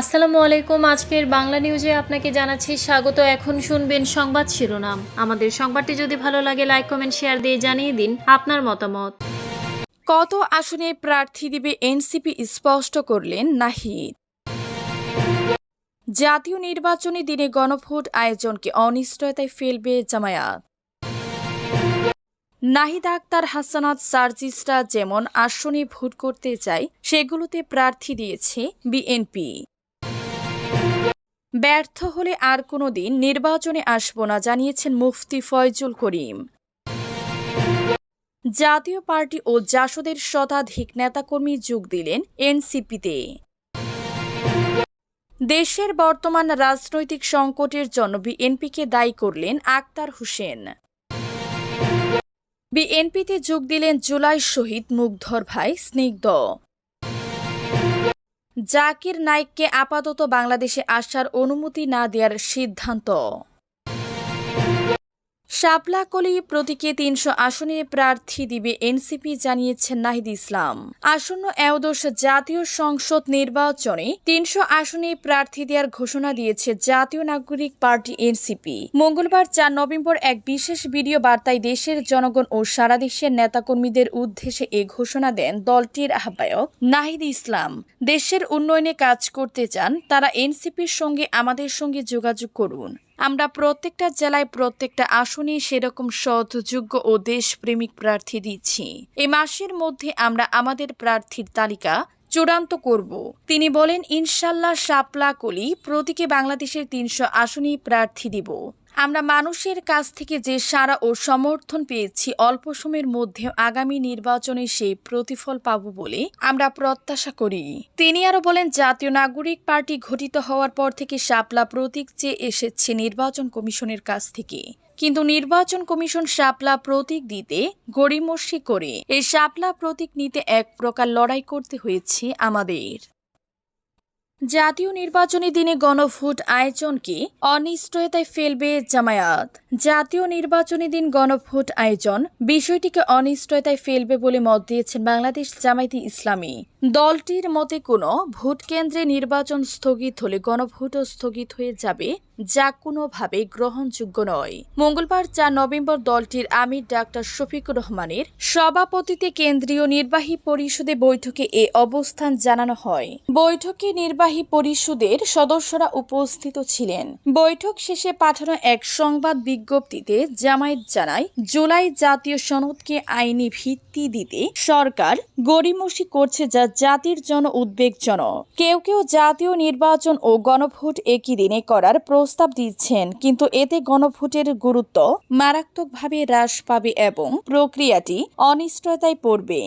আসসালামু আলাইকুম। আজকের বাংলা নিউজে আপনাকে জানাচ্ছি স্বাগত। এখন শুনবেন সংবাদ শিরোনাম। আমাদের সংবাদটি যদি ভালো লাগে লাইক কমেন্ট শেয়ার দিয়ে জানিয়ে দিন আপনার মতামত। কত আসনে প্রার্থী দিবে এনসিপি স্পষ্ট করলেন নাহিদ। জাতীয় নির্বাচনী দিনে গণভোট আয়োজনকে অনিশ্চয়তায় ফেলবে জামায়াত। নাহিদ আক্তার, হাসানাত, সার্জিসরা যেমন আসনে ভোট করতে চায়, সেগুলোতে প্রার্থী দিয়েছে বিএনপি। ব্যর্থ হলে আর কোনো দিন নির্বাচনে আসব না, জানিয়েছেন মুফতি ফয়জুল করিম। জাতীয় পার্টি ও জাসদের শতাধিক নেতাকর্মী যোগ দিলেন এনসিপিতে। দেশের বর্তমান রাজনৈতিক সংকটের জন্য বিএনপিকে দায়ী করলেন আক্তার হোসেন। বিএনপিতে যোগ দিলেন জুলাই শহীদ মুগ্ধর ভাই স্নিগ্ধ। জাকির নাইককে আপাতত বাংলাদেশে আসার অনুমতি না দেওয়ার সিদ্ধান্ত। শাপলাকলি প্রতীকে তিনশো আসনে প্রার্থী দিবে এনসিপি জানিয়েছেন নাহিদ ইসলাম। আসন্ন এওদশ জাতীয় সংসদ নির্বাচনে তিনশো আসনে প্রার্থী দেওয়ার ঘোষণা দিয়েছে জাতীয় নাগরিক পার্টি এনসিপি। মঙ্গলবার চার নভেম্বর এক বিশেষ ভিডিও বার্তায় দেশের জনগণ ও সারা দেশের নেতাকর্মীদের উদ্দেশ্যে এ ঘোষণা দেন দলটির আহ্বায়ক নাহিদ ইসলাম। দেশের উন্নয়নে কাজ করতে চান, তারা এনসিপির সঙ্গে আমাদের সঙ্গে যোগাযোগ করুন। আমরা প্রত্যেকটা জেলায় প্রত্যেকটা আসনে সেরকম সৎযোগ্য ও দেশপ্রেমিক প্রার্থী দিচ্ছি। এ মাসের মধ্যে আমরা আমাদের প্রার্থীর তালিকা চূড়ান্ত করব। তিনি বলেন, ইনশাল্লাহ শাপলা কলি প্রতীকে বাংলাদেশের তিনশো আসনেই প্রার্থী দিব। আমরা মানুষের কাছ থেকে যে সারা ও সমর্থন পেয়েছি, অল্প সময়ের মধ্যে আগামী নির্বাচনে সেই প্রতিফল পাব বলে আমরা প্রত্যাশা করি। তিনি আরও বলেন, জাতীয় নাগরিক পার্টি ঘটিত হওয়ার পর থেকে শাপলা প্রতীক চেয়ে এসেছে নির্বাচন কমিশনের কাছ থেকে। কিন্তু নির্বাচন কমিশন শাপলা প্রতীক দিতে গড়িমসি করে। এই শাপলা প্রতীক নিতে এক প্রকার লড়াই করতে হয়েছে আমাদের। জাতীয় নির্বাচনী দিনে গণভোট আয়োজনকে অনিশ্চয়তায় ফেলবে জামায়াত। জাতীয় নির্বাচনী দিন গণভোট আয়োজন। বিষয়টিকে অনিশ্চয়তায় ফেলবে বলে মত দিয়েছেন বাংলাদেশ জামায়াতি ইসলামী। দলটির মতে কোনো ভোট কেন্দ্রে নির্বাচন স্থগিত হলে গণভোটও স্থগিত হয়ে যাবে, যা কোনোভাবে গ্রহণযোগ্য নয়। মঙ্গলবার চার নভেম্বর দলটির আমির ডাক্তার শফিকুর রহমানের সভাপতিতে কেন্দ্রীয় নির্বাহী পরিষদে বৈঠকে এ অবস্থান জানানো হয়। বৈঠকে নির্বাহী পরিষদের সদস্যরা উপস্থিত ছিলেন। বৈঠক শেষে পাঠানো এক সংবাদ বিজ্ঞপ্তিতে জামায়াত জানায়, জুলাই জাতীয় সনদকে আইনি ভিত্তি দিতে সরকার গড়িমসি করছে যা জাতির জন্য উদ্বেগজনক। কেউ কেউ জাতীয় নির্বাচন ও গণভোট একই দিনে করার প্রস্তাব দিচ্ছেন, কিন্তু এতে গণভোটের গুরুত্ব মারাত্মকভাবে হ্রাস পাবে এবং প্রক্রিয়াটি অনিশ্চয়তায় পড়বে।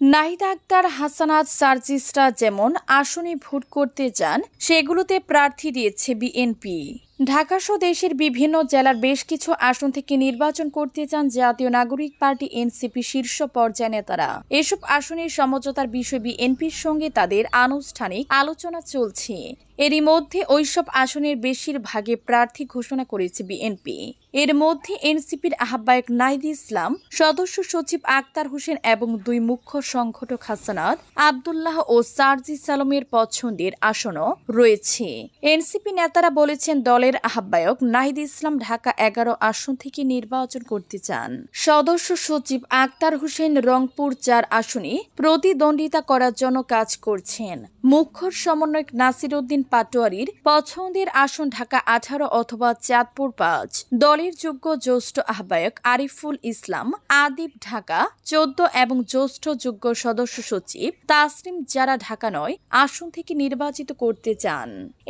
নাহিদ আক্তার, হাসানাত, সার্জিসরা যেমন আসনে ভোট করতে চান, সেগুলোতে প্রার্থী দিয়েছে বিএনপি। ঢাকাসহ দেশের বিভিন্ন জেলার বেশ কিছু আসন থেকে নির্বাচন করতে চান জাতীয় নাগরিক পার্টি এনসিপি শীর্ষ পর্যায় নেতারা। এসব আসনের সমঝোতার বিষয়ে বিএনপির সঙ্গে তাদের আনুষ্ঠানিক আলোচনা চলছে। এরই মধ্যে ওইসব আসনের বেশিরভাগে প্রার্থী ঘোষণা করেছে বিএনপি। এর মধ্যে এনসিপির আহ্বায়ক নাহিদ ইসলাম, সদস্য সচিব আক্তার হোসেন এবং দুই মুখ্য সংগঠক হাসানাত, আবদুল্লাহ ও সার্জি সালমের পছন্দের আসনও রয়েছে। এনসিপি নেতারা বলেছেন দলের আহ্বায়ক নাহিদ ইসলাম ঢাকা এগারো আসন থেকে নির্বাচন করতে চান। সদস্য সচিব আক্তার হোসেন রংপুর চার আসনে প্রতিদ্বন্দ্বিতা করার জন্য কাজ করছেন। মুখ্য সমন্বয়ক নাসির উদ্দিন পাটোয়ারির পছন্দের আসন ঢাকা আঠারো অথবা চাঁদপুর পাঁচ। দলের যোগ্য জ্যেষ্ঠ আহ্বায়ক আরিফুল ইসলাম, আদিব ঢাকা চোদ্দ এবং জ্যেষ্ঠ যোগ্য সদস্য সচিব তাসরিম যারা ঢাকা নয়, আসন থেকে নির্বাচিত করতে চান।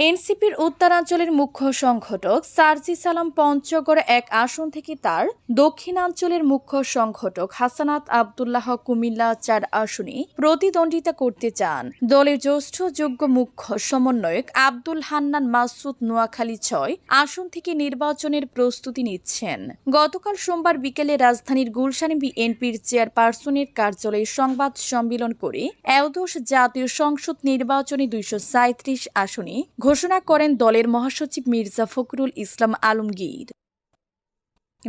এনসিপির উত্তরাঞ্চলের মুখ্য সংগঠক সার্জি সালাম পঞ্চগড় এক আসন থেকে তার দক্ষিণাঞ্চলের মুখ্য সংগঠক হাসানাত আবদুল্লাহ কুমিল্লা চার আসনে প্রতিদ্বন্দ্বিতা করতে চান। দলের জ্যেষ্ঠ যোগ্য মুখ্য সমন্বয়ক আব্দুল হান্নান মাসুদ নোয়াখালী ছয় আসন থেকে নির্বাচনের প্রস্তুতি নিচ্ছেন। গতকাল সোমবার বিকেলে রাজধানীর গুলশানে বিএনপির চেয়ারপারসনের কার্যালয়ে সংবাদ সম্মেলন করে এওদোষ জাতীয় সংসদ নির্বাচনে দুইশো আসনে ঘোষণা করেন দলের মহাসচিব মির্জা ফখরুল ইসলাম আলমগীর।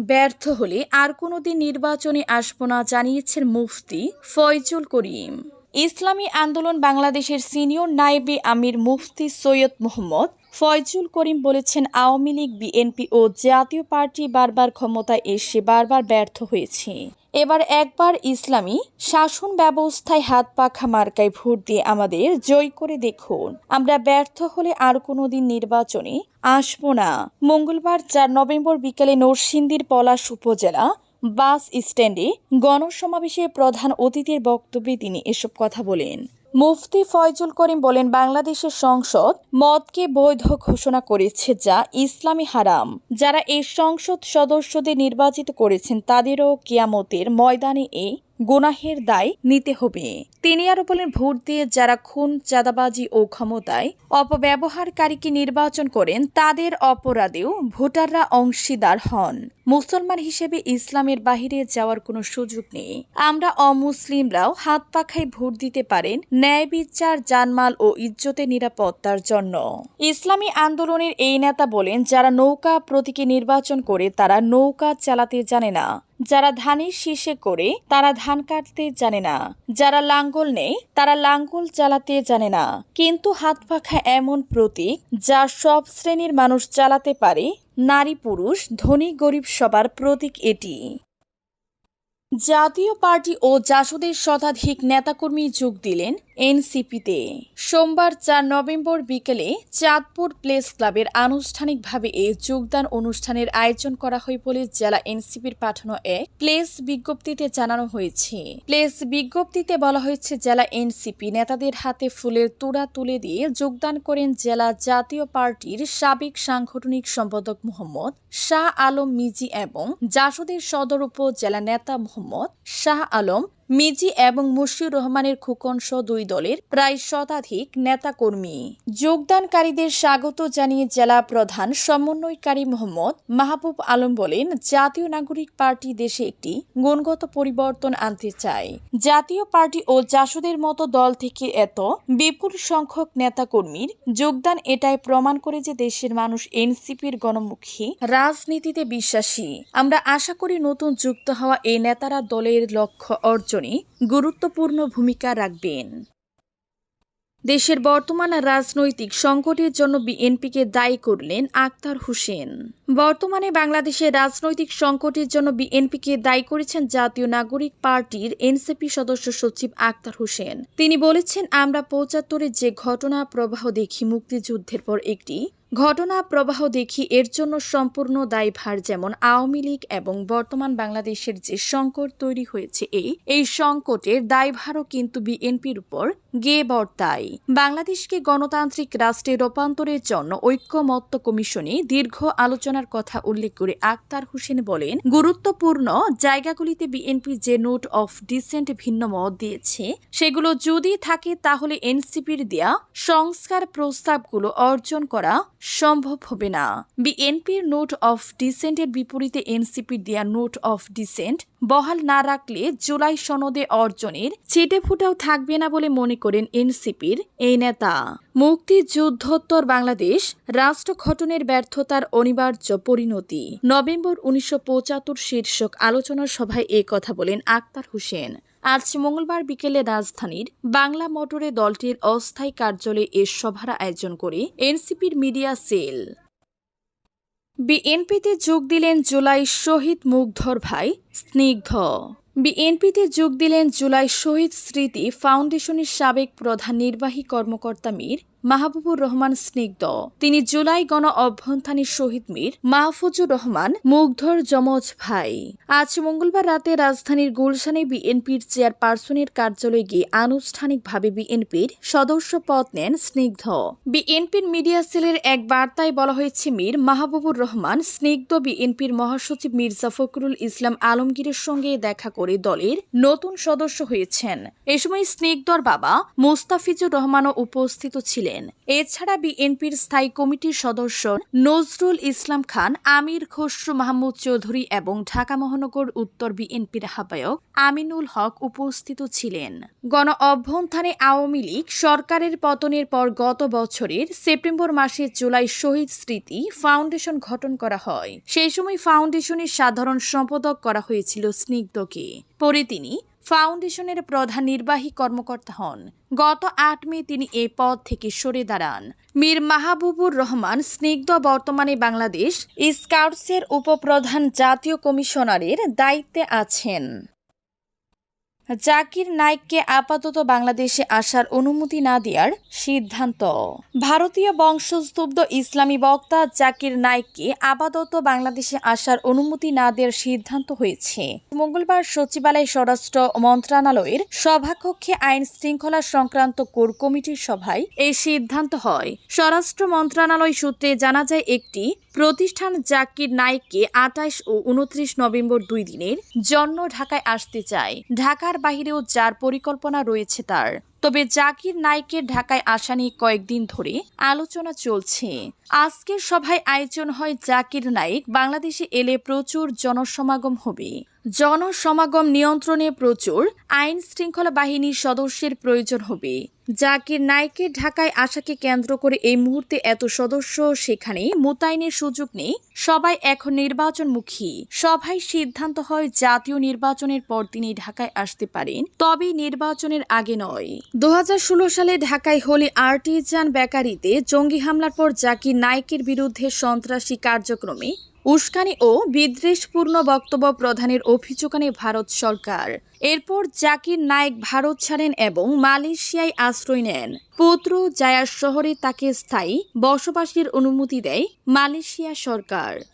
ব্যর্থ হলে আর কোনোদিন নির্বাচনে আসব না জানিয়েছেন মুফতি ফয়জুল করিম। ইসলামী আন্দোলন বাংলাদেশের সিনিয়র নায়েবে আমির মুফতি সৈয়দ মোহাম্মদ ফয়জুল করিম বলেছেন, আওয়ামী লীগ, বিএনপি ও জাতীয় পার্টি বারবার ক্ষমতায় এসে বারবার ব্যর্থ হয়েছে। এবার একবার ইসলামী শাসন ব্যবস্থায় হাত পাখা মার্কায় ভোট দিয়ে আমাদের জয় করে দেখুন। আমরা ব্যর্থ হলে আর কোনোদিন নির্বাচনে আসব না। মঙ্গলবার চার নভেম্বর বিকেলে নরসিংদীর পলাশ উপজেলা বাস স্ট্যান্ডে গণসমাবেশে প্রধান অতিথির বক্তব্যে তিনি এসব কথা বলেন। মুফতি ফয়জুল করিম বলেন, বাংলাদেশের সংসদ মদকে বৈধ ঘোষণা করেছে যা ইসলামী হারাম। যারা এই সংসদ সদস্যদের নির্বাচিত করেছেন, তাদেরও কিয়ামতের ময়দানে এই গুনাহের দায় নিতে হবে। তিনি আরও বলেন, ভোট দিয়ে যারা খুন, চাঁদাবাজি ও ক্ষমতায় অপব্যবহারকারীকে নির্বাচন করেন, তাদের অপরাধেও ভোটাররা অংশীদার হন। মুসলমান হিসেবে ইসলামের বাহিরে যাওয়ার কোনো সুযোগ নেই। আমরা অমুসলিমরাও হাত পাখায় ভোট দিতে পারেন ন্যায় বিচার, জানমাল ও ইজ্জতের নিরাপত্তার জন্য। ইসলামী আন্দোলনের এই নেতা বলেন, যারা নৌকা প্রতীকে নির্বাচন করে, তারা নৌকা চালাতে জানে না। যারা ধানের শীষে করে, তারা ধান কাটতে জানে না। যারা লাঙ্গল নেই তারা লাঙ্গল চালাতে জানে না। কিন্তু হাত পাখা এমন প্রতীক, যা সব শ্রেণির মানুষ চালাতে পারে। নারী পুরুষ ধনী গরিব সবার প্রতীক এটি। জাতীয় পার্টি ও জাসদের শতাধিক নেতাকর্মী যোগ দিলেন এনসিপিতে। সোমবার চার নভেম্বর বিকেলে চাঁদপুর প্লেস ক্লাবের আনুষ্ঠানিকভাবে এ যোগদান অনুষ্ঠানের আয়োজন করা হয় বলে জেলা এনসিপির পাঠানো এক প্লেস বিজ্ঞপ্তিতে জানানো হয়েছে। প্লেস বিজ্ঞপ্তিতে বলা হয়েছে, জেলা এনসিপি নেতাদের হাতে ফুলের তোড়া তুলে দিয়ে যোগদান করেন জেলা জাতীয় পার্টির সাবেক সাংগঠনিক সম্পাদক মোহাম্মদ শাহ আলম মিজি এবং জাসদের সদর উপজেলা নেতা মোহাম্মদ শাহ আলম মিজি এবং মুশিউর রহমানের খুকন সহ দুই দলের প্রায় শতাধিক নেতাকর্মী। যোগদানকারীদের স্বাগত জানিয়ে জেলা প্রধান সমন্বয়কারী মোহাম্মদ মাহবুব আলম বলেন, জাতীয় নাগরিক পার্টি দেশে একটি গুণগত পরিবর্তন আনতে চায়। জাতীয় পার্টি ও জাসদের মতো দল থেকে এত বিপুল সংখ্যক নেতাকর্মীর যোগদান এটাই প্রমাণ করে যে দেশের মানুষ এনসিপির গণমুখী রাজনীতিতে বিশ্বাসী। আমরা আশা করি নতুন যুক্ত হওয়া এই নেতারা দলের লক্ষ্য অর্জনে গুরুত্বপূর্ণ ভূমিকা রাখবেন। দেশের বর্তমান রাজনৈতিক সংকটের জন্য বিএনপিকে দায়ী করলেন আক্তার হোসেন। বর্তমানে বাংলাদেশের রাজনৈতিক সংকটের জন্য বিএনপিকে দায়ী করেছেন জাতীয় নাগরিক পার্টির এনসিপি সদস্য সচিব আক্তার হোসেন। তিনি বলেছেন, আমরা পঁচাত্তরে যে ঘটনা প্রবাহ দেখি মুক্তিযুদ্ধের পর একটি ঘটনা প্রবাহ দেখি এর জন্য সম্পূর্ণ দায়ভার যেমন আওয়ামী লীগ এবং বর্তমান বাংলাদেশের যে সংকট তৈরি হয়েছে, এই এই সংকটের দায়ভারও কিন্তু বিএনপির উপর গে বর্তায় বাংলাদেশকে গণতান্ত্রিক রাষ্ট্রে রূপান্তরের জন্য ঐক্যমত্য কমিশনে দীর্ঘ আলোচনার কথা উল্লেখ করে আক্তার হোসেন বলেন, গুরুত্বপূর্ণ জায়গাগুলিতে বিএনপি যে নোট অফ ডিসেন্ট ভিন্ন মত দিয়েছে, সেগুলো যদি থাকে তাহলে এনসিপির দেয়া সংস্কার প্রস্তাবগুলো অর্জন করা সম্ভব হবে না। বিএনপির নোট অফ ডিসেন্টের বিপরীতে এনসিপির দেয়া নোট অফ ডিসেন্ট বহাল না রাখলে জুলাই সনদে অর্জনের ছিটে ফুটাও থাকবে না বলে মনে করেন এনসিপির এই নেতা। মুক্তিযুদ্ধোত্তর বাংলাদেশ রাষ্ট্র গঠনের ব্যর্থতার অনিবার্য পরিণতি। নভেম্বর উনিশশো পঁচাত্তর শীর্ষক আলোচনা সভায় এ কথা বলেন আক্তার হোসেন। আজ মঙ্গলবার বিকেলে রাজধানীর বাংলা মোটরে দলটির অস্থায়ী কার্যালয়ে এ সভার আয়োজন করে এনসিপির মিডিয়া সেল। বিএনপিতে যোগ দিলেন জুলাই শহীদ মুগ্ধর ভাই, স্নিগ্ধ। বিএনপিতে যোগ দিলেন জুলাই শহীদ স্মৃতি ফাউন্ডেশনের সাবেক প্রধান নির্বাহী কর্মকর্তা মীর মাহবুবুর রহমান স্নিগ্ধ। তিনি জুলাই গণ অভ্যন্থানী শহীদ মীর মাহফুজুর রহমান, মুগ্ধর যমজ ভাই। আজ মঙ্গলবার রাতে রাজধানীর গুলশানে বিএনপির চেয়ারপারসনের কার্যালয়ে গিয়ে আনুষ্ঠানিকভাবে বিএনপির সদস্য পদ নেন স্নিগ্ধ। বিএনপির মিডিয়া সেলের এক বার্তায় বলা হয়েছে, মীর মাহবুবুর রহমান স্নিগ্ধ বিএনপির মহাসচিব মির্জা ফখরুল ইসলাম আলমগীরের সঙ্গে দেখা করে দলের নতুন সদস্য হয়েছেন। এ সময় স্নিগ্ধর বাবা মুস্তাফিজুর রহমানও উপস্থিত ছিলেন। এছাড়া বিএনপির স্থায়ী কমিটির সদস্য নজরুল ইসলাম খান, আমির খসরু মাহমুদ চৌধুরী এবং ঢাকা মহানগর উত্তর বিএনপির আহ্বায়ক আমিনুল হক উপস্থিত ছিলেন। গণ অভ্যন্থানে আওয়ামী লীগ সরকারের পতনের পর গত বছরের সেপ্টেম্বর মাসে জুলাই শহীদ স্মৃতি ফাউন্ডেশন গঠন করা হয়। সেই সময় ফাউন্ডেশনের সাধারণ সম্পাদক করা হয়েছিল স্নিগ্ধকে। পরে তিনি ফাউন্ডেশনের প্রধান নির্বাহী কর্মকর্তা হন। গত আট মে তিনি এ পদ থেকে সরে দাঁড়ান। মীর মাহবুবুর রহমান স্নিগ্ধ বর্তমানে বাংলাদেশ স্কাউটসের উপপ্রধান জাতীয় কমিশনারের দায়িত্বে আছেন। জাকির নাইককে আপাতত বাংলাদেশে আসার অনুমতি না দেওয়ার সিদ্ধান্ত। ভারতীয় বংশোদ্ভূত ইসলামী বক্তা জাকির নাইককে আপাতত বাংলাদেশে আসার অনুমতি না দেওয়ার সিদ্ধান্ত হয়েছে। মঙ্গলবার সচিবালয় স্বরাষ্ট্র মন্ত্রণালয়ের সভাকক্ষে আইন শৃঙ্খলা সংক্রান্ত কোর কমিটির সভায় এই সিদ্ধান্ত হয়। স্বরাষ্ট্র মন্ত্রণালয় সূত্রে জানা যায়, একটি প্রতিষ্ঠান জাকির নাইককে আঠাইশ ও উনত্রিশ নভেম্বর দুই দিনের জন্য ঢাকায় আসতে চায়। ঢাকার বাহিরেও যার পরিকল্পনা রয়েছে তার। তবে জাকির নাইকের ঢাকায় আসা নিয়ে কয়েকদিন ধরে আলোচনা চলছে। আজকের সভায় আয়োজন হয় জাকির নাইক। বাংলাদেশে এলে প্রচুর জনসমাগম হবে। জনসমাগম নিয়ন্ত্রণে প্রচুর আইন শৃঙ্খলা বাহিনীর সদস্যের প্রয়োজন হবে। জাকির নাইকের ঢাকায় আসাকে কেন্দ্র করে এই মুহূর্তে এত সদস্য সেখানে। মোতায়েনের সুযোগ নেই। সবাই এখন নির্বাচনমুখী। সভায় সিদ্ধান্ত হয় জাতীয় নির্বাচনের পর তিনি ঢাকায় আসতে পারেন। তবে নির্বাচনের আগে নয়। দু সালে ঢাকায় হলি আর্টিজান বেকারিতে জঙ্গি হামলার পর জাকির নাইকের বিরুদ্ধে সন্ত্রাসী কার্যক্রমে উস্কানি ও বিদ্বেষপূর্ণ বক্তব্য প্রদানের অভিযোগ আনে ভারত সরকার। এরপর জাকির নায়েক ভারত ছাড়েন এবং মালয়েশিয়ায় আশ্রয় নেন। পুত্র জায়ার শহরে তাকে স্থায়ী বসবাসের অনুমতি দেয় মালয়েশিয়া সরকার।